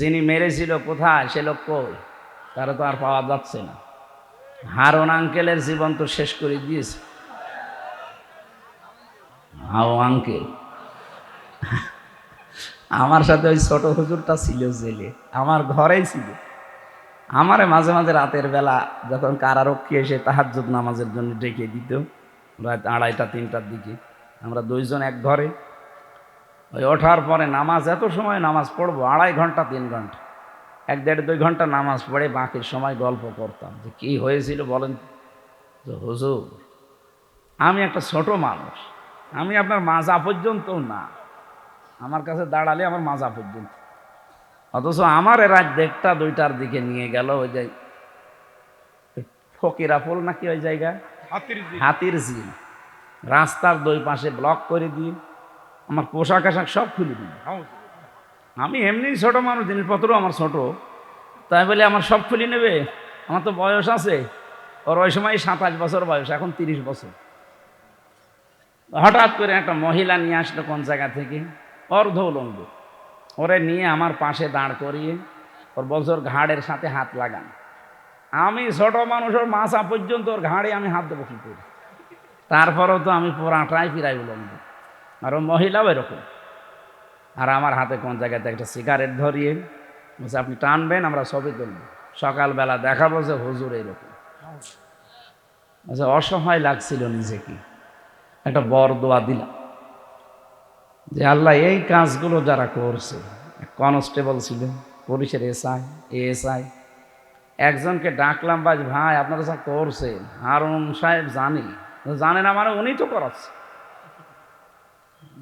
যিনি মেরেছিল কোথায়, সে লোক কই? তারা তো আর পাওয়া যাচ্ছে না। হারন আঙ্কেলের জীবন তো শেষ করে দিয়েছে। হাও আঙ্কেল। আমার সাথে ওই ছোট হুজুরটা ছিল জেলে। আমার ঘরেই ছিল। আমারে মাঝে মাঝে রাতের বেলা যখন কারারক্ষী এসে তাহাজ্জুদ নামাজের জন্য ডেকে দিত, রাত আড়াইটা, তিনটার দিকে। আমরা দুইজন এক ঘরে। ওই ওঠার পরে নামাজ এত সময় নামাজ পড়ব? আড়াই ঘণ্টা তিন ঘণ্টা। এক দেড় দুই ঘণ্টা নামাজ পড়ে বাকির সময় গল্প করতাম। যে কী হয়েছিল বলেন তো? হুজুর আমি একটা ছোট মানুষ। আমি আপনার মাজা পর্যন্ত না। আমার কাছে দাঁড়ালে আমার মাজা পর্যন্ত। অথচ আমার রাত দেড়টা দুইটার দিকে নিয়ে গেল ওই যে ফকিরা ফুল নাকি ওই জায়গা? হাতির ঝিল রাস্তার দুই পাশে ব্লক করে দিয়ে আমার পোশাক আশাক সব খুলে দিল। আমি এমনি ছোট মানুষ জিনিসপত্র আমার ছোট। তাই বলে আমার সব খুলে নেবে? আমার তো বয়স আছে। ওর ওই সময় সাতাশ বছর বয়স, এখন তিরিশ বছর। হঠাৎ করে একটা মহিলা নিয়ে আসলো কোন জায়গা থেকে? অর্ধ উলঙ্গ ওরে নিয়ে আমার পাশে দাঁড় করিয়ে ওর বছর ঘাড়ের সাথে হাত লাগান। আমি ছোট মানুষ, ওর মাথা পর্যন্ত ওর ঘাড়ে আমি হাত দেবো কী করি? তারপরেও তো আমি পুরাটাই ফিরাই উলঙ্গ। আর ও মহিলাও এরকম। আর আমার হাতে কোন জায়গাতে একটা সিগারেট ধরিয়ে বলছে, আপনি টানবেন, আমরা সবই তুলব। সকালবেলা দেখাবো যে হুজুর এরকম। আচ্ছা অসহায় লাগছিল নিজেকে। একটা বর দোয়া দিলাম যে, আল্লাহ, এই কাজগুলো যারা করছে কনস্টেবল ছিল পুলিশের এসআই, এএসআই, একজনকে ডাকলাম বাজ ভাই, আপনারা যা করছেন, হারুন সাহেব জানি। জানে না মানে উনি তো করাচ্ছে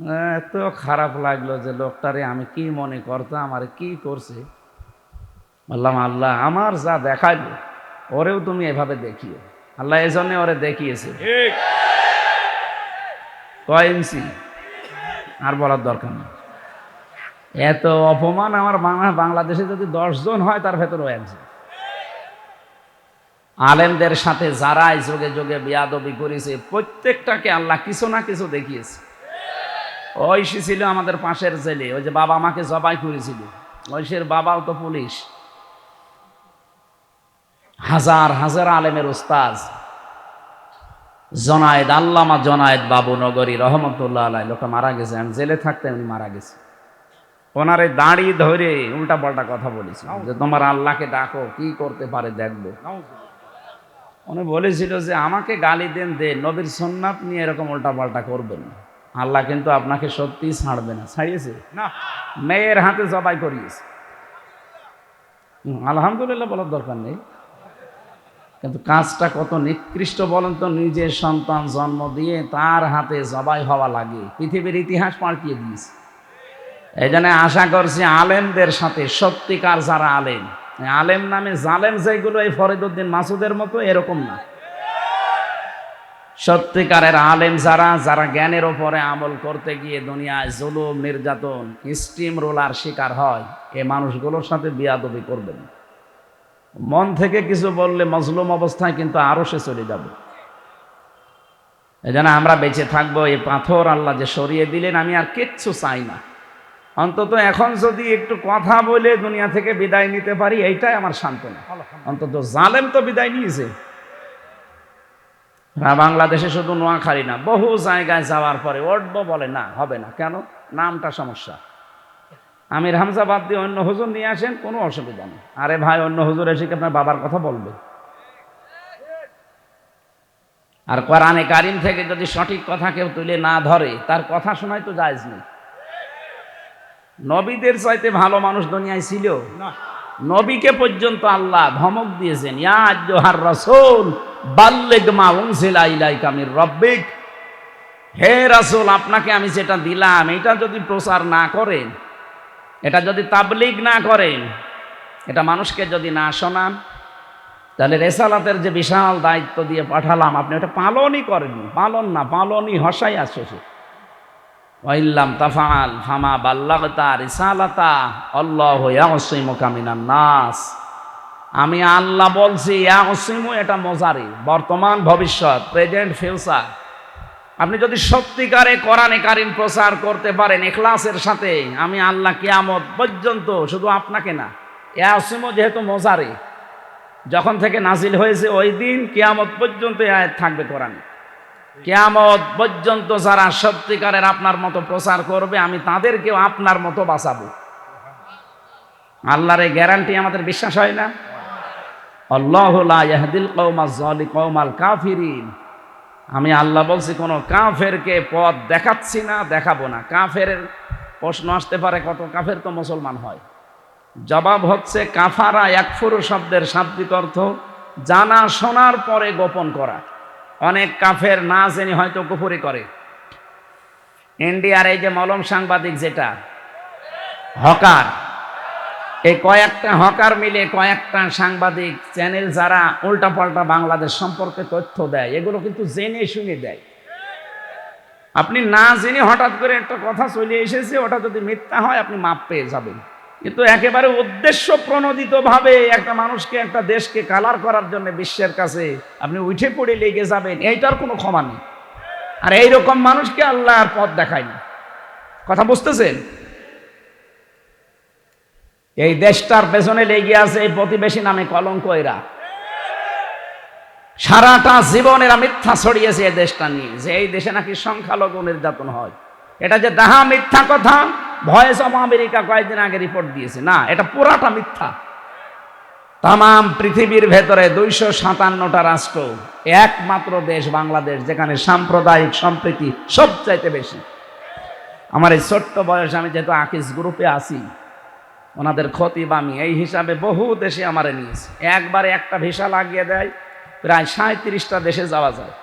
এত খারাপ লাগল যে লোকটারে আমি কি মনে করতাম আর কি করছে? বললাম আল্লাহ আমার যা দেখাইলো ওরেও তুমি এভাবে দেখিও। আল্লাহ এই জন্যে ওরে দেখিয়েছে। কয় ইঞ্চি? আর বলার দরকার নেই। এত অপমান আমার বাংলা বাংলাদেশে যদি দশজন হয় তার ভেতরেও একজন। আলেমদের সাথে যারাই যোগে যোগে বিয়াদবি করেছে প্রত্যেকটাকে আল্লাহ কিছু না কিছু দেখিয়েছে। ঐশী ছিল আমাদের পাশের জেলে ওই যে বাবা মাকে জবাই করেছিল। ঐশীর বাবাও তো পুলিশ। হাজার হাজার আলেমের উস্তাজ জনায়েদ আল্লামা জনায়েদ বাবু নগরী রহমতুল্লাহ আলাই লোকটা মারা গেছে। আমি জেলে থাকতে উনি মারা গেছে। ওনারে দাঁড়িয়ে ধরে উল্টা পাল্টা কথা বলেছি যে তোমার আল্লাহকে ডাকো কি করতে পারে দেখব। উনি বলেছিল যে আমাকে গালি দেন দে নবীর সন্ন্যাত নিয়ে এরকম উল্টা পাল্টা করবেন না। আল্লাহ কিন্তু আপনাকে সত্যিই ছাড়বে না ছাড়িয়েছে। না। মেয়ের হাতে জবাই করিয়েছে। আলহামদুলিল্লাহ বলার দরকার নেই। কিন্তু কাজটা কত নিকৃষ্ট বলেন তো নিজের সন্তান জন্ম দিয়ে তার হাতে জবাই হওয়া লাগে। পৃথিবীর ইতিহাস পাল্টিয়ে দিয়েছে। এই জন্য আশা করছি আলেমদের সাথে সত্যিকার যারা আলেম আলেম নামে জালেম যেগুলো এই ফরিদুদ্দিন মাসুদের মতো এরকম না। সত্যিকারের আলেম যারা যারা জ্ঞানের ওপরে আমল করতে গিয়ে দুনিয়ায় জুলুম, নির্যাতন, স্টিম রোলার শিকার হয় এই মানুষগুলোর সাথে বিয়াদবি করবেন মন থেকে কিছু বললে মজলুম অবস্থায় কিন্তু আরও সে চলে যাবে। জন্য আমরা বেঁচে থাকব এই পাথর আল্লাহ যে সরিয়ে দিলেন, আমি আর কিচ্ছু চাই না। অন্তত এখন যদি একটু কথা বলে দুনিয়া থেকে বিদায় নিতে পারি, এইটাই আমার সান্ত্বনা। অন্তত জালেম তো বিদায় নিয়েছে। বাংলাদেশে শুধু নোয়াখালী না বহু জায়গায় যাওয়ার পরে উঠবো বলে না হবে না। কেন? নামটা সমস্যা। আমির হামজা বাদ দিয়ে অন্য হুজুর নিয়ে আসেন কোনো অসুবিধা নেই। আরে ভাই অন্য হুজুর এসে কি আপনার বাবার কথা বলবে? আর কোরআনে কারিম থেকে যদি সঠিক কথা কেউ তুলে না ধরে তার কথা শোনাই তো জায়জ নেই। নবীদের চাইতে ভালো মানুষ দুনিয়ায় ছিল। নবীকে পর্যন্ত আল্লাহ ধমক দিয়েছেন ইয়া জোহার রসুল বাল্লেগ মা উনসিলা ইলাইকা মির রব্বিক। হে রাসূল, আপনাকে আমি যেটা দিলাম, এটা যদি প্রচার না করেন, এটা যদি তাবলিগ না করেন, এটা মানুষকে যদি না শোনান, তাহলে রেসালাতের যে বিশাল দায়িত্ব দিয়ে পাঠালাম, আপনি ওটা পালনই করেননি, পালন না, পালনই হসাই আসছে সে ওয়াইল্লাম তাফাল ফামা বাল্লাগতা রিসালাতা, আল্লাহ ইয়াসিমুকা মিনান নাস। আমি আল্লাহ বলছি ইয়াসিমু এটা মজারি বর্তমান, ভবিষ্যৎ প্রেজেন্ট ফিউচার আপনি যদি সত্যিকারে কোরআনে কারিম প্রচার করতে পারেন এখলাসের সাথে, আমি আল্লাহ কিয়ামত পর্যন্ত শুধু আপনাকে না আসিমও যেহেতু মজারে যখন থেকে নাজিল হয়েছে ওই দিন, কিয়ামত পর্যন্ত আয়াত থাকবে কোরআনে। কিয়ামত পর্যন্ত যারা সত্যিকারের আপনার মতো প্রচার করবে, আমি তাদেরকেও আপনার মতো বাঁচাবো। আল্লাহর এই গ্যারান্টি আমাদের বিশ্বাস হয় না? আমি আল্লাহ বলছি, কোনো কাফেরকে পথ দেখাচ্ছি না, দেখাবো না। কাফের প্রশ্ন আসতে পারে, কত কাফের তো মুসলমান হয়। জবাব হচ্ছে, কাফারা একফুরু শব্দের শাব্দিক অর্থ জানা, শোনার পরে গোপন করা। অনেক কাফের না জেনে হয়তো কুফুরি করে। ইন্ডিয়ার এই যে মলম সাংবাদিক যেটা, হকার এই কয়েকটা হকার মিলে কয়েকটা সাংবাদিক চ্যানেল যারা উল্টাপাল্টা বাংলাদেশ সম্পর্কে তথ্য দেয়, এগুলো কিন্তু জেনে শুনে দেয়। আপনি না জেনে হঠাৎ করে একটা কথা চলে এসেছে, ওটা যদি মিথ্যা হয়, আপনি মাপ পেয়ে যাবেন। কিন্তু একেবারে উদ্দেশ্য প্রণোদিতভাবে একটা মানুষকে, একটা দেশকে কালার করার জন্য বিশ্বের কাছে আপনি উঠে পড়ে লেগে যাবেন, এইটার কোনো ক্ষমা নেই। আর এইরকম মানুষকে আল্লাহর পথ দেখায় না কথা বুঝতেছেন? এই দেশটার পেছনে লেগে আছে এই প্রতিবেশী নামে কলঙ্ক এরা। সারাটা জীবন এরা মিথ্যা ছড়িয়েছে এই দেশটা নিয়ে, যে এই দেশে নাকি সংখ্যালঘু নির্যাতন হয়। এটা যে দাহা মিথ্যা কথা, ভয়েস অফ আমেরিকা কয়েকদিন আগে রিপোর্ট দিয়েছে। না, এটা পুরাটা মিথ্যা। তাম পৃথিবীর ভেতরে দুইশো সাতান্নটা রাষ্ট্র, একমাত্র দেশ বাংলাদেশ, যেখানে সাম্প্রদায়িক সম্প্রীতি সবচাইতে বেশি। আমার এই ছোট্ট বয়স আমি যেহেতু আকিস গ্রুপে আছি ওনাদের ক্ষতি বামি। এই হিসাবে বহু দেশে আমারে নিয়েছে। একবারে একটা ভিসা লাগিয়ে দেয়, প্রায় সাঁত্রিশটা দেশে যাওয়া যায়।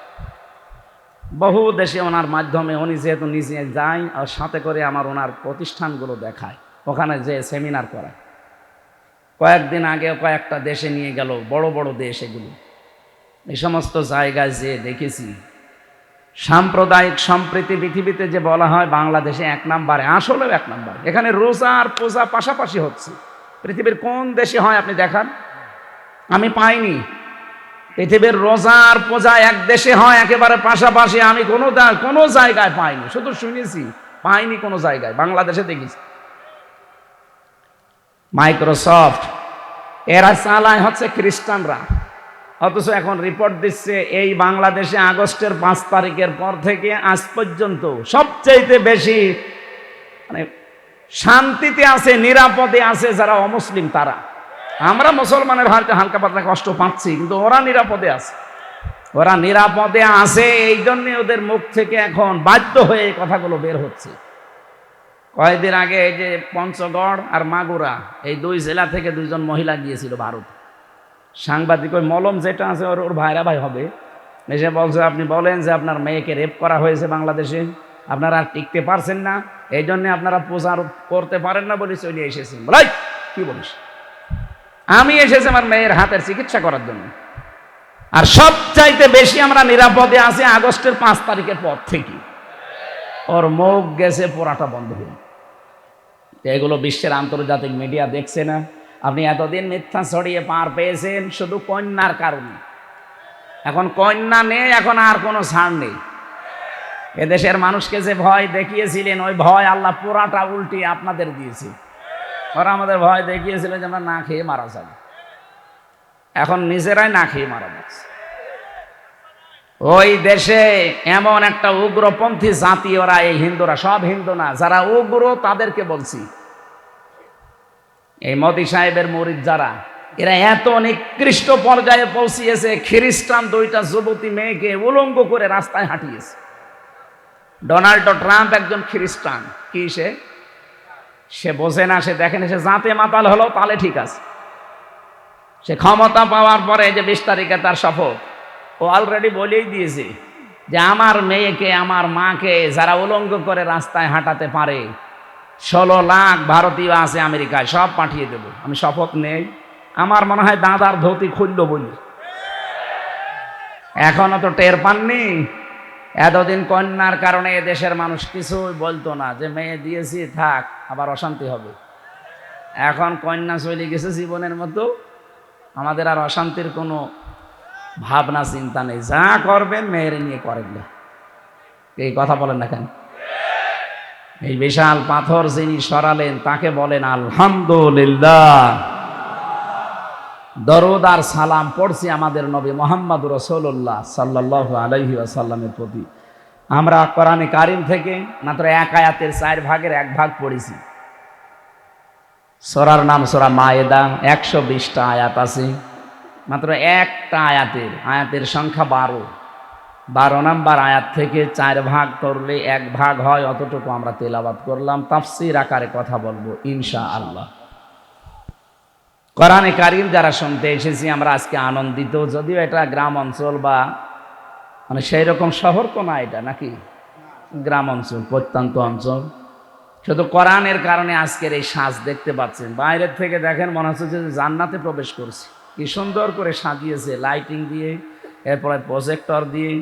বহু দেশে ওনার মাধ্যমে উনি যেহেতু নিজে যায় আর সাথে করে আমার ওনার প্রতিষ্ঠানগুলো দেখায়, ওখানে যে সেমিনার করায়। কয়েকদিন আগে কয়েকটা দেশে নিয়ে গেল, বড় বড় দেশ এগুলো। এই সমস্ত জায়গায় যে দেখেছি সাম্প্রদায়িক সম্প্রীতি পৃথিবীতে যে বলা হয় বাংলাদেশে এক নাম্বারে, আসলেও এক নাম্বার। এখানে রোজা আর পূজা পাশাপাশি হচ্ছে। পৃথিবীর কোন দেশে হয় আপনি দেখান? আমি পাইনি। পৃথিবীর রোজা আর পূজা এক দেশে হয়, একেবারে পাশাপাশি আমি কোনো কোনো জায়গায় পাইনি। শুধু শুনেছি, পাইনি কোনো জায়গায়। বাংলাদেশে দেখেছি। মাইক্রোসফট, এরা চালায় হচ্ছে খ্রিস্টানরা। অথচ এখন রিপোর্ট দিচ্ছে এই বাংলাদেশে আগস্টের পাঁচ তারিখের পর থেকে আজ পর্যন্ত সবচাইতে বেশি মানে শান্তিতে আছে, নিরাপদে আছে যারা অমুসলিম তারা। আমরা মুসলমানের হালকা হালকা পাতলা কষ্ট পাচ্ছি, কিন্তু ওরা নিরাপদে আছে। ওরা নিরাপদে আছে, এই জন্যে ওদের মুখ থেকে এখন বাধ্য হয়ে কথাগুলো বের হচ্ছে। কয়েকদিন আগে এই যে পঞ্চগড় আর মাগুরা, এই দুই জেলা থেকে দুইজন মহিলা গিয়েছিল ভারত। সাংবাদিক ওই মলম যেটা আছে, ওর ওর ভাইরা ভাই হবে। এসে বলছে, আপনি বলেন যে আপনার মেয়েকে রেপ করা হয়েছে বাংলাদেশে। আপনারা আর টিকতে পারছেন না। এই জন্যে আপনারা প্রচার করতে পারেন না বলে চলে এসেছেন। বলাই কি বলিস? আমি এসেছি আমার মেয়ের হাতের চিকিৎসা করার জন্য। আর সবচাইতে বেশি আমরা নিরাপদে আছি আগস্টের পাঁচ তারিখের পর থেকে। ওর মুখ গেছে পোড়াটা বন্ধ হয়ে এগুলো বিশ্বের আন্তর্জাতিক মিডিয়া দেখছে না। আপনি এতদিন মিথ্যা ছড়িয়ে পার পেয়েছেন শুধু কন্যার কারণে। এখন কন্যা নেই, এখন আর কোনো ছাড় নেই। এদেশের মানুষকে যে ভয় দেখিয়েছিলেন, ওই ভয় আল্লাহ পুরাটা উল্টি আপনাদের দিয়েছে। ওরা আমাদের ভয় দেখিয়েছিল যে আমরা না খেয়ে মারা যাবে। এখন নিজেরাই না খেয়ে মারা যাচ্ছে। ওই দেশে এমন একটা উগ্রপন্থী জাতি, ওরা এই হিন্দুরা, সব হিন্দু না, যারা উগ্র তাদেরকে বলছি। এই মোদি সাহেবের মরিদ যারা, এরা এত নিকৃষ্ট পর্যায়ে পৌঁছিয়েছে, খ্রিস্টান দুইটা যুবতী মেয়েকে উলঙ্গ করে রাস্তায় হাঁটিয়েছে। ডোনাল্ড ট্রাম্প একজন খ্রিস্টান। কি সে? সে বোঝে না, সে দেখেন সে জাতে মাতাল হলো তাহলে ঠিক আছে। সে ক্ষমতা পাওয়ার পরে যে বিশ তারিখে তার শপথ, ও অলরেডি বলেই দিয়েছে যে আমার মেয়েকে, আমার মাকে যারা উলঙ্গ করে রাস্তায় হাঁটাতে পারে ষোলো লাখ ভারতীয় আছে আমেরিকায়, সব পাঠিয়ে দেব। আমি শপথ নেই। আমার মনে হয় দাদার ধুতি খুলল বলি। এখনও তো টের পাননি। এতদিন কন্যার কারণে দেশের মানুষ কিছুই বলতো না যে, মেয়ে দিয়েছি, থাক, আবার অশান্তি হবে। এখন কন্যা চলে গেছে জীবনের মতো। আমাদের আর অশান্তির কোনো ভাবনা, চিন্তা নেই। যা করবেন, মেয়ের নিয়ে করেন না। এই কথা বলেন না কেন? এই বিশাল পাথর যিনি সরালেন, তাকে বলেন, আলহামদুলিল্লাহ। দরুদ সালাম পড়ছি আমাদের নবী মোহাম্মদ রসুল্লাহ সাল্লাহ আলহি আসাল্লামের প্রতি। আমরা কোরআনে কারিম থেকে মাত্র এক আয়াতের চার ভাগের এক ভাগ পড়েছি। সোরার নাম সোরা মায়েদা, একশো বিশটা আয়াত আছে। মাত্র একটা আয়াতের আয়াতের সংখ্যা বারো। বারো নাম্বার আয়াত থেকে চার ভাগ করলে এক ভাগ হয়, অতটুকু আমরা তেলাবাদ করলাম। তাফসির আকারে কথা বলব ইনশা আল্লাহ কোরআনে কারিম যারা শুনতে এসেছি, আমরা আজকে আনন্দিত। যদিও এটা গ্রাম অঞ্চল বা মানে সেই রকম শহর তো না এটা, নাকি? গ্রাম অঞ্চল, প্রত্যন্ত অঞ্চল। শুধু কোরআনের কারণে আজকের এই সাজ দেখতে পাচ্ছেন। বাইরের থেকে দেখেন, মনে হচ্ছে যে জান্নাতে প্রবেশ করছি। কি সুন্দর করে সাজিয়েছে, লাইটিং দিয়ে, এরপরে প্রজেক্টর দিয়ে।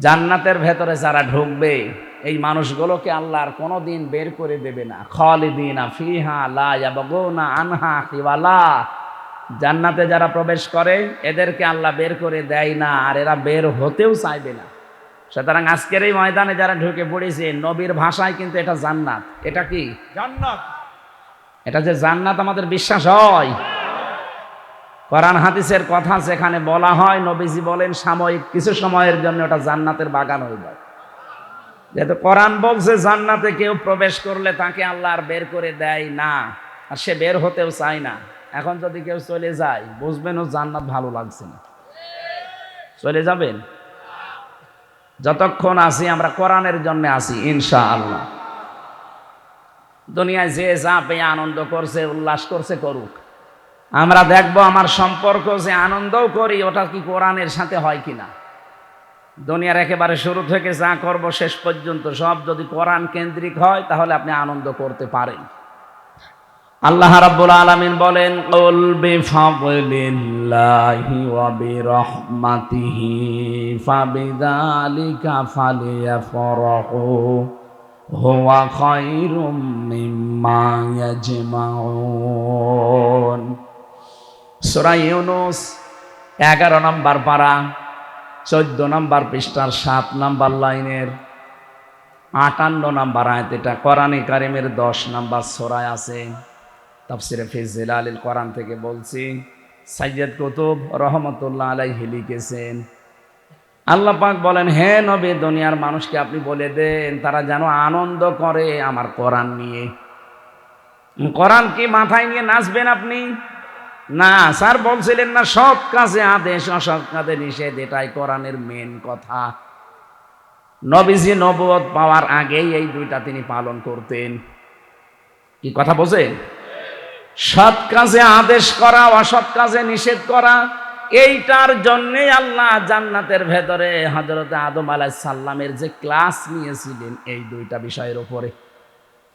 জান্নাতের ভেতরে যারা ঢুকবে এই মানুষগুলোকে আল্লাহর কোনো দিন বের করে দেবে না। খালিদিনা ফিহা লা ইয়াবগুনা আনহা হিওয়ালা জান্নাতে যারা প্রবেশ করে এদেরকে আল্লাহ বের করে দেয় না আর এরা বের হতেও চাইবে না। সুতরাং আজকের এই ময়দানে যারা ঢুকে পড়েছে নবীর ভাষায় কিন্তু এটা জান্নাত। এটা কি? জান্নাত। এটা যে জান্নাত আমাদের বিশ্বাস হয়। কোরআন হাদিসের কথা যেখানে বলা হয়, নবীজি বলেন, সাময়িক কিছু সময়ের জন্য ওটা জান্নাতের বাগান হয়ে যায়। যেহেতু কোরআন বলছে, জান্নাতে কেউ প্রবেশ করলে তাকে আল্লাহ আর বের করে দেয় না, আর সে বের হতেও চায় না। এখন যদি কেউ চলে যায়, বুঝবেন ও জান্নাত ভালো লাগছে না। চলে যাবেন? যতক্ষণ আছি, আমরা কোরআনের জন্য আছি ইনশা আল্লাহ দুনিয়ায় যে যা পেয়ে আনন্দ করছে, উল্লাস করছে, করুক। আমরা দেখব আমার সম্পর্ক যে আনন্দও করি, ওটা কি কোরআনের সাথে হয় কিনা? দুনিয়ার একেবারে শুরু থেকে যা করব শেষ পর্যন্ত সব যদি কোরআন কেন্দ্রিক হয়, তাহলে আপনি আনন্দ করতে পারেন। আল্লাহ রাব্বুল আলামিন বলেন, কুল বিফাদলিল্লাহি ওয়া বিরহমাতিহি, ফাবিযালিকা ফালিয়াফরাহু, হুয়া খায়রুম মিম্মা ইয়াজমাউন। সূরা ইউনুস 11 নম্বর পারা, চোদ্দ নম্বর পৃষ্ঠার সাত নম্বর লাইনের, আটান্ন নম্বর আয়াত, এটা কোরআনে কারিমের দশ নম্বর সোরায় আছে। তাফসিরে ফিজিল আলীল কোরআন থেকে বলছি সাইয়দ কুতুব রহমতুল্লাহ আলাইহি লিখেছেন, আল্লাহ পাক বলেন, হে নবী, দুনিয়ার মানুষকে আপনি বলে দেন, তারা যেন আনন্দ করে আমার কোরআন নিয়ে। কোরআন কি মাথায় নিয়ে নাচবেন আপনি? না, স্যার বলছিলেন না, সব কাজে আদেশ অসৎ কাজে নিষেধ, এটাই কোরআনের মেন কথা। নবীজি নবদ পাওয়ার আগেই এই দুইটা তিনি পালন করতেন। কি কথা বোঝে সৎ কাজে আদেশ করা, অসৎ কাজে নিষেধ করা, এইটার জন্যে আল্লাহ জান্নাতের ভেতরে হজরত আদম আলাহ সাল্লামের যে ক্লাস নিয়েছিলেন, এই দুইটা বিষয়ের উপরে।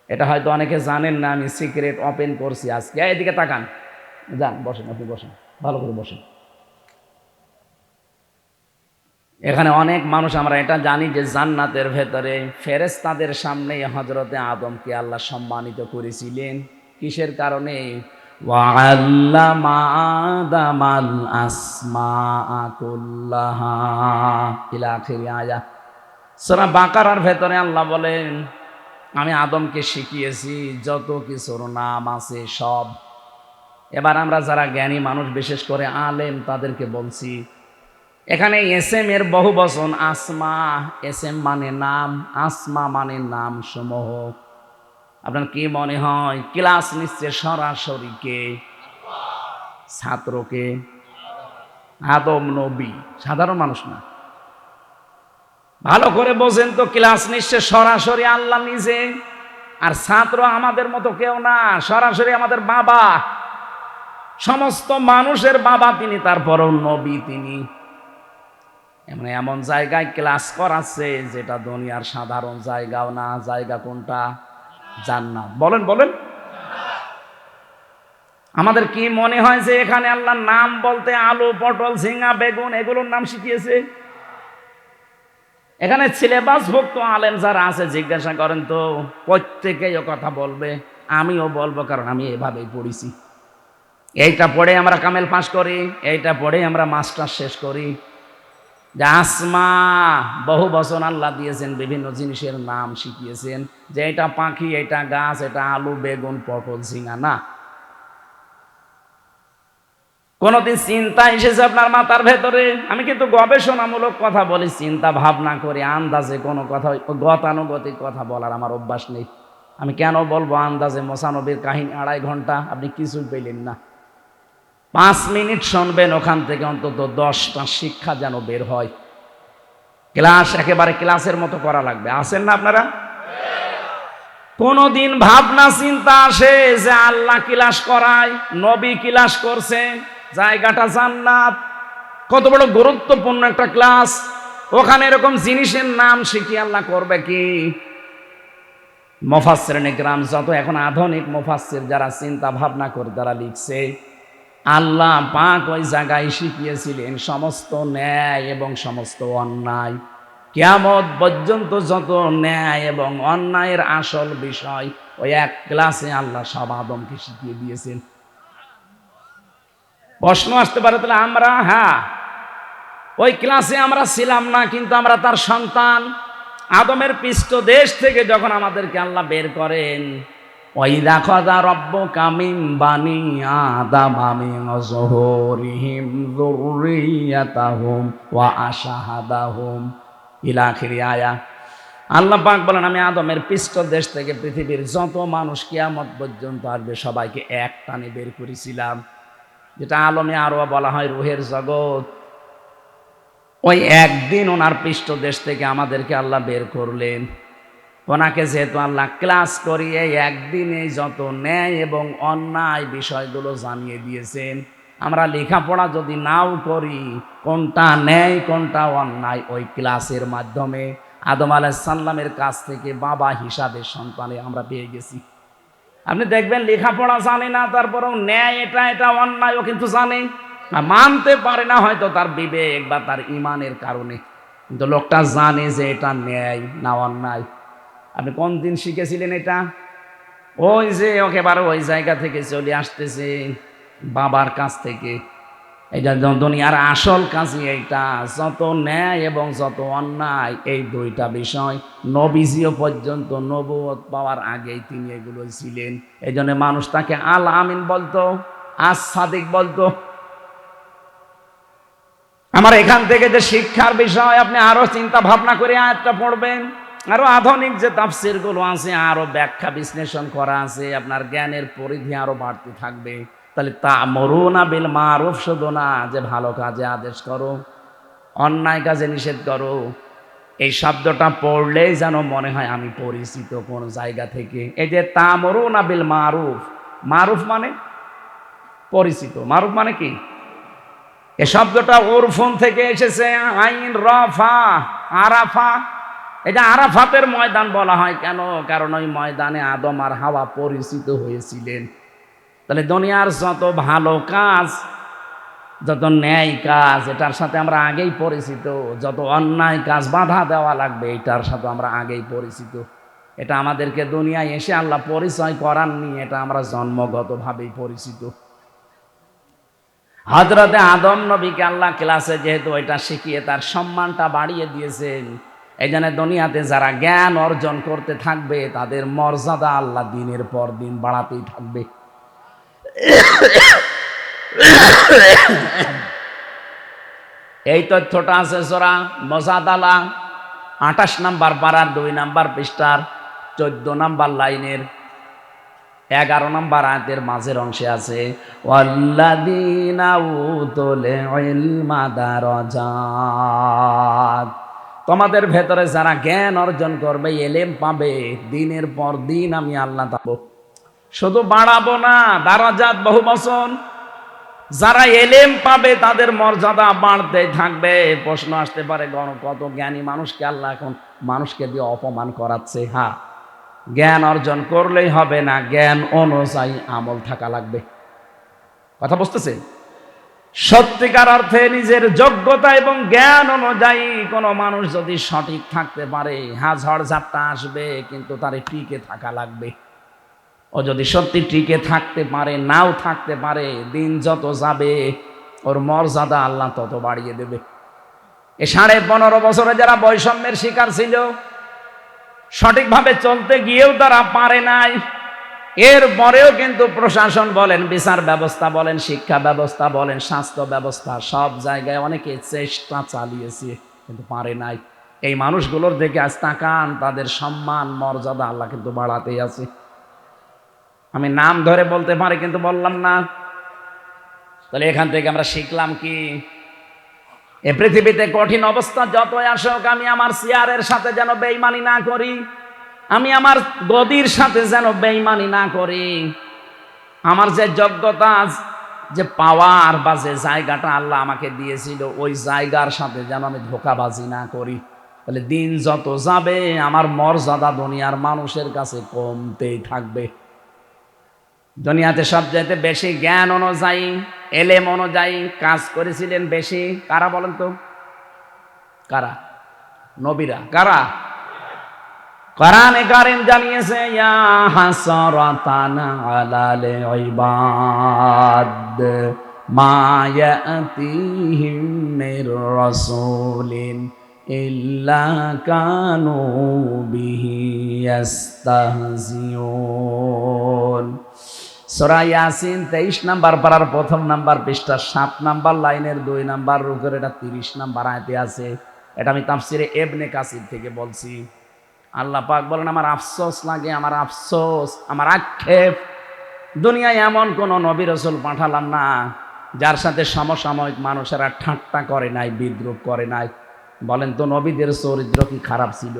এটা হয়তো অনেকে জানেন না, আমি সিক্রেট ওপেন করছি আজকে। এদিকে তাকান। যান, বসেন, আপনি বসেন, ভালো করে বসেন। এখানে অনেক মানুষ, আমরা এটা জানি যে জান্নাতের ভেতরে ফেরেস তাদের সামনে হজরতে আদমকে আল্লাহ সম্মানিত করেছিলেন। কিসের কারণে? বাঁকার ভেতরে আল্লাহ বলেন, আমি আদমকে শিখিয়েছি, যত কিছুর নাম আছে সব এবার আমরা যারা জ্ঞানী মানুষ, বিশেষ করে আলেম, তাদেরকে বলছি, এখানে এস এম এর বহু বচন, আসমা এস এম মানে নাম, আসমা মানে নাম সমূহ আপনার কি মনে হয়, ক্লাস নিচ্ছে সরাসরি কে? ছাত্রকে। আদম নবী, সাধারণ মানুষ না। ভালো করে বোঝেন তো, ক্লাস নিচ্ছে সরাসরি আল্লাহ নিজে, আর ছাত্র আমাদের মতো কেউ না, সরাসরি আমাদের বাবা। সমস্ত মানুষের বাবা তিনি, তারপরও নবী তিনি। এমন এমন জায়গায় ক্লাস করাচ্ছে যেটা দুনিয়ার সাধারণ জায়গাও না, জায়গা কোনটা? জান্নাত। বলেন বলেন। আমাদের কি মনে হয় যে এখানে আল্লাহর নাম বলতে আলু, পটল, ঝিঙা, বেগুন এগুলোর নাম শিখিয়েছে? এখানে সিলেবাস ভুক্ত আলেম যারা আছে, জিজ্ঞাসা করেন তো, প্রত্যেকেই কথা বলবে। আমিও বলব, কারণ আমি এভাবেই পড়েছি। এইটা পড়ে আমরা কামেল পাস করি, এইটা পড়ে আমরা মাস্টার শেষ করি। যে আসমা, বহু বচন আল্লাহ দিয়েছেন, বিভিন্ন জিনিসের নাম শিখিয়েছেন। যে এটা পাখি, এটা গাছ, এটা আলু, বেগুন, পটল, ঝিঙা, না। কোনোদিন চিন্তা এসেছে আপনার মাথার ভেতরে? আমি কিন্তু গবেষণামূলক কথা বলি, চিন্তা ভাবনা করে, আন্দাজে কোনো কথা, গতানুগতিক কথা বলার আমার অভ্যাস নেই। আমি কেন বলব, আন্দাজে মোসানবীর কাহিনী আড়াই ঘণ্টা, আপনি কিছুই পেলেন না। পাঁচ মিনিট শুনবেন ওখান থেকে অন্তত দশটা শিক্ষা যেন বের হয়। ক্লাস একেবারে ক্লাসের মতো করা লাগবে। আসেন না আপনারা? কোনদিন ভাবনা চিন্তা আসে যে আল্লাহ ক্লাস করায়, নবী ক্লাস করছে জায়গাটা জান্নাত। কত বড় গুরুত্বপূর্ণ একটা ক্লাস। ওখানে এরকম জিনিসের নাম শিখি আল্লাহ করবে কি? মফাসের গ্রাম যত এখন আধুনিক মফাসের যারা চিন্তা ভাবনা করে তারা লিখছে। আল্লাহ পাক ওই জায়গায় শিখিয়েছিলেন সমস্ত ন্যায় এবং সমস্ত অন্যায়। কেয়ামত পর্যন্ত যত ন্যায় এবং অন্যায়ের আসল বিষয় ওই এক ক্লাসে আল্লাহ সব আদমকে শিখিয়ে দিয়েছেন। প্রশ্ন আসতে পারে তাহলে আমরা হ্যাঁ ওই ক্লাসে আমরা ছিলাম না, কিন্তু আমরা তার সন্তান। আদমের পৃষ্ঠ দেশ থেকে যখন আমাদেরকে আল্লাহ বের করেন ওই দেখো দা রব্ব কামিম বানি আদাম আমি অজহরিহিম যুররিয়াতাহুম ওয়া আশাহাদাহুম ইলা আখিরি আয়া আল্লাহ পাক বলেন, আমি আদমের পৃষ্ঠ দেশ থেকে পৃথিবীর যত মানুষ কিয়ামত পর্যন্ত আসবে, সবাইকে এক টানে বের করেছিলাম। যেটা আলমে আরও বলা হয় রুহের জগৎ। ওই একদিন ওনার পৃষ্ঠ দেশ থেকে আমাদেরকে আল্লাহ বের করলেন। ওনাকে যেহেতু আল্লাহ ক্লাস করিয়ে একদিনে যত ন্যায় এবং অন্যায় বিষয়গুলো জানিয়ে দিয়েছেন, আমরা লেখাপড়া যদি নাও করি, কোনটা ন্যায়, কোনটা অন্যায় ওই ক্লাসের মাধ্যমে? আদম আলাইসাল্লামের কাছ থেকে বাবা হিসাবে সন্তানে আমরা পেয়ে গেছি। আপনি দেখবেন লেখাপড়া জানে না, তারপরেও ন্যায় এটা এটা অন্যায় ও কিন্তু জানে। মানতে পারে না হয়তো তার বিবেক বা তার ইমানের কারণে। কিন্তু লোকটা জানে যে এটা ন্যায় না অন্যায়। আপনি কোন দিন শিখেছিলেন এটা? ওই যে একেবারে ওই জায়গা থেকে চলে আসতেছে বাবার কাছ থেকে। এটা দুনিয়ার আসল কাজই এইটা। যত ন্যায় এবং যত অন্যায় এই দুইটা বিষয় নবীজিও পর্যন্ত নবুয়ত পাওয়ার আগেই তিনি এগুলো ছিলেন। এই জন্য মানুষ তাকে আল আমিন বলতো, আস সাদিক বলতো। আমার এখান থেকে যে শিক্ষার বিষয় আপনি আরও চিন্তা ভাবনা করে আয়াতটা পড়বেন। আরও আধুনিক যে তাফসিরগুলো আছে, আরও ব্যাখ্যা বিশ্লেষণ করা আছে, আপনার জ্ঞানের পরিধি আরও বাড়তে থাকবে। তাহলে তা মরুনা বিল মারুফ শুধু না, যে ভালো কাজে আদেশ করো, অন্যায় কাজে নিষেধ করো। এই শব্দটা পড়লেই যেন মনে হয় আমি পরিচিত কোন জায়গা থেকে। এই যে তা মরুনা বিল মারুফ মারুফ মানে পরিচিত। মারুফ মানে কি? এ শব্দটা ওরফোন থেকে এসেছে আইন রফা আরাফা। এটা আরাফাতের ময়দান বলা হয় কেন? কারণ ওই ময়দানে আদম আর হাওয়া পরিচিত হয়েছিলেন। তাহলে দুনিয়ার যত ভালো কাজ, যত ন্যায় কাজ, এটার সাথে আমরা আগেই পরিচিত। যত অন্যায় কাজ বাধা দেওয়া লাগবে, এটার সাথে আমরা আগেই পরিচিত। এটা আমাদেরকে দুনিয়ায় এসে আল্লাহ পরিচয় করাননি এটা আমরা জন্মগতভাবেই পরিচিত। হজরতে আদম নবীকে আল্লাহ ক্লাসে যেহেতু এটা শিখিয়ে তার সম্মানটা বাড়িয়ে দিয়েছেন এই জন্য দুনিয়াতে যারা জ্ঞান অর্জন করতে থাকবে, তাদের মর্যাদা আল্লাহ দিনের পর দিন বাড়াতেই থাকবে। এই তথ্যটা আছে সোরা মজাদালা আঠাশ নাম্বার পাড়ার দুই নাম্বার পৃষ্ঠার চোদ্দ নাম্বার লাইনের এগারো নম্বর আয়াতের মাঝের অংশে আছে তোমাদের ভেতরে যারা জ্ঞান অর্জন করবে, এলেম পাবে। দিনের পর দিন আমি আল্লাহ তাবো শুধু বাড়াবো না, দারাজাত বহু বছর যারা এলেম পাবে, তাদের মর্যাদা বাড়তে থাকবে। প্রশ্ন আসতে পারে, গণ, কত জ্ঞানী মানুষকে আল্লাহ এখন মানুষকে দিয়ে অপমান করাচ্ছে। হ্যাঁ জ্ঞান অর্জন করলেই হবে না। জ্ঞান অনুযায়ী আমল থাকা লাগবে। কথা বুঝতেছে সত্যিকার অর্থে নিজের যোগ্যতা এবং জ্ঞান অনুযায়ী কোনো মানুষ যদি সঠিক থাকতে পারে হ্যাঁ ঝড় ঝাপটা আসবে, কিন্তু তার টিকে থাকা লাগবে। ও যদি সত্যি টিকে থাকতে পারে, নাও থাকতে পারে, দিন যত যাবে, ওর মর্যাদা আল্লাহ তত বাড়িয়ে দেবে। এ সাড়ে পনেরো বছরে যারা বৈষম্যের শিকার ছিল, সঠিকভাবে চলতে গিয়েও তারা পারে নাই। এর পরেও কিন্তু প্রশাসন বলেন, বিচার ব্যবস্থা বলেন, শিক্ষা ব্যবস্থা বলেন, স্বাস্থ্য ব্যবস্থা, সব জায়গায় অনেকে চেষ্টা চালিয়েছে, কিন্তু পারে নাই। এই মানুষগুলোর দিকে আজ তাকান, তাদের সম্মান, মর্যাদা আল্লাহ কিন্তু বাড়াতেই আছে। আমি নাম ধরে বলতে পারি, কিন্তু বললাম না। তাহলে এখান থেকে আমরা শিখলাম কি, এ পৃথিবীতে কঠিন অবস্থা যতই আসুক, আমি আমার চেয়ারের সাথে যেন বেইমানি না করি। আমি আমার গদির সাথে যেন বেইমানি না করি। আমার যে যোগ্যতা যে পাওয়ার বা যে জায়গাটা আল্লাহ আমাকে দিয়েছিল, ওই জায়গার সাথে যেন আমি ধোকাবাজি না করি। তাহলে দিন যত যাবে, আমার মর্যাদা দুনিয়ার মানুষের কাছে কমতেই থাকবে। দুনিয়াতে সব সবচাইতে বেশি জ্ঞান অনুযায়ী, এলেম অনুযায়ী কাজ করেছিলেন বেশি। কারা বলেন তো? কারা? নবীরা। কারা? কোরআনে কারিম জানিয়েছে, ইয়া হাসরাতান আলাল ইবাদ মা ইয়াতিহিম মির রাসূলিন ইল্লা কানু বিহি ইস্তাহজিউন সূরা ইয়াসিন 23 নাম্বার পারার প্রথম নাম্বার পৃষ্ঠা 7 নাম্বার লাইনের দুই নাম্বার রুকের, এটা 30 নাম্বার আয়াতে আছে। এটা আমি তাফসিরে এবনে কাসির থেকে বলছি। আল্লাহ পাক বলেন, আমার আফসোস লাগে, আমার আফসোস, আমার আক্ষেপ। দুনিয়ায় এমন কোন নবী রসুল পাঠালাম না, যার সাথে সমসাময়িক মানুষেরা ঠাট্টা করে নাই বিদ্রুপ করে নাই। বলেন তো, নবীদের চরিত্র কি খারাপ ছিল?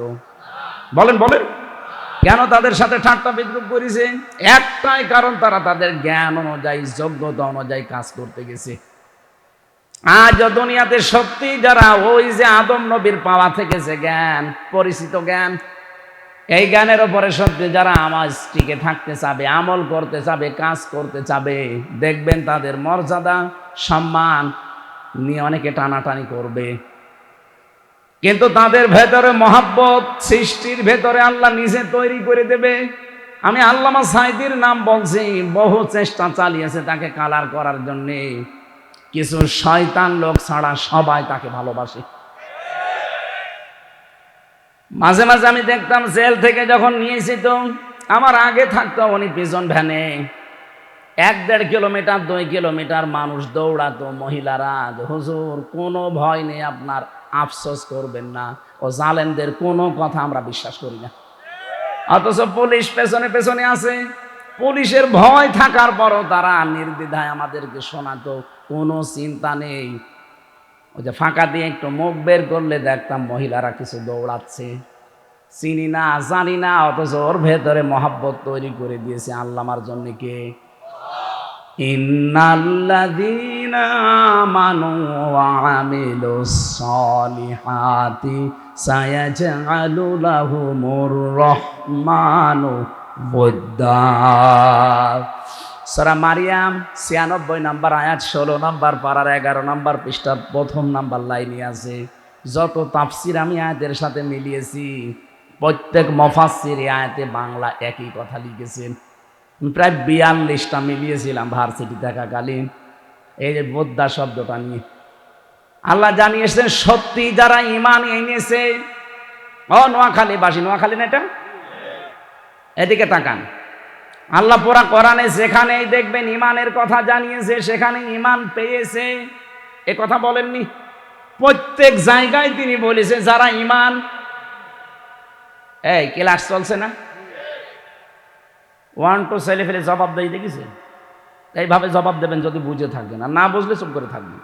বলেন বলেন। কেন তাদের সাথে ঠাট্টা বিদ্রুপ করেছে? একটাই কারণ, তারা তাদের জ্ঞান অনুযায়ী, যোগ্যতা অনুযায়ী কাজ করতে গেছে। আজ দুনিয়াতে সত্যি যারা ওই যে আদম নবীর পাওয়া থেকে যে জ্ঞান, পরিচিত জ্ঞান এই গানের ওপরে সত্যি যারা আমার টিকে থাকতে চাবে, আমল করতে চাবে, কাজ করতে চাবে, দেখবেন তাদের মর্যাদা, সম্মান নিয়ে অনেকে টানাটানি করবে। কিন্তু তাদের ভেতরে মহাব্বত সৃষ্টির ভেতরে আল্লাহ নিজে তৈরি করে দেবে। আমি আল্লামা সাইদির নাম বলছি, বহু চেষ্টা চালিয়েছে তাকে কালার করার জন্যে। কিছু শয়তান লোক ছাড়া সবাই তাকে ভালোবাসে। মাঝে মাঝে আমি দেখতাম জেল থেকে যখন নিয়েছি তো আমার আগে থাকতো উনি পিছন ভ্যানে। এক দেড় কিলোমিটার, দুই কিলোমিটার মানুষ দৌড়াতো, মহিলারা, হুজুর, কোনো ভয় নেই, আপনার আফসোস করবেন না। ও জালেনদের কোনো কথা আমরা বিশ্বাস করি না। অথচ পুলিশ পেছনে পেছনে আছে। পুলিশের ভয় থাকার পরও তারা নির্দ্বিধায় আমাদেরকে শোনাতো, কোনো চিন্তা নেই ওই যে ফাঁকা দিয়ে একটু মুখ বের করলে দেখতাম মহিলারা কিছু দৌড়াচ্ছে। চিনি না, জানি না, অথচ ওর ভেতরে মহাব্বত তৈরি করে দিয়েছে আল্লামার জন্য কে? ইন্নাল্লাযীনা রহমানু বুদ্দা। সরা মারিয়াম, ছিয়ানব্বই নাম্বার আয়াত, ষোলো নাম্বার পাড়ার এগারো নাম্বার পৃষ্ঠার প্রথম নাম্বার লাইনে আছে। যত তাফসির আমি আয়াতের সাথে মিলিয়েছি, প্রত্যেক মফাসির আয়াতে বাংলা একই কথা লিখেছেন। প্রায় বিয়াল্লিশটা মিলিয়েছিলাম ভার্সিটি থাকাকালীন। এই যে বোদ্ধা শব্দটা নিয়ে। আল্লাহ জানিয়েছেন, সত্যি যারা ইমান এনেছে, ও নোয়াখালী বাসী নোয়াখালী না এটা? এদিকে তাকান। আল্লাহ পোড়া কোরআনে যেখানেই দেখবেন ইমানের কথা জানিয়েছে সেখানে ইমান পেয়েছে। এ কথা বলেননি? প্রত্যেক জায়গায় তিনি বলেছে, যারা ইমান এই, ক্লাস চলছে না? ওয়ান টু ছেলে ফেলে জবাব দেয় দেখেছে এইভাবে জবাব দেবেন যদি বুঝে থাকবেন আর না বুঝলে চুপ করে থাকবেন।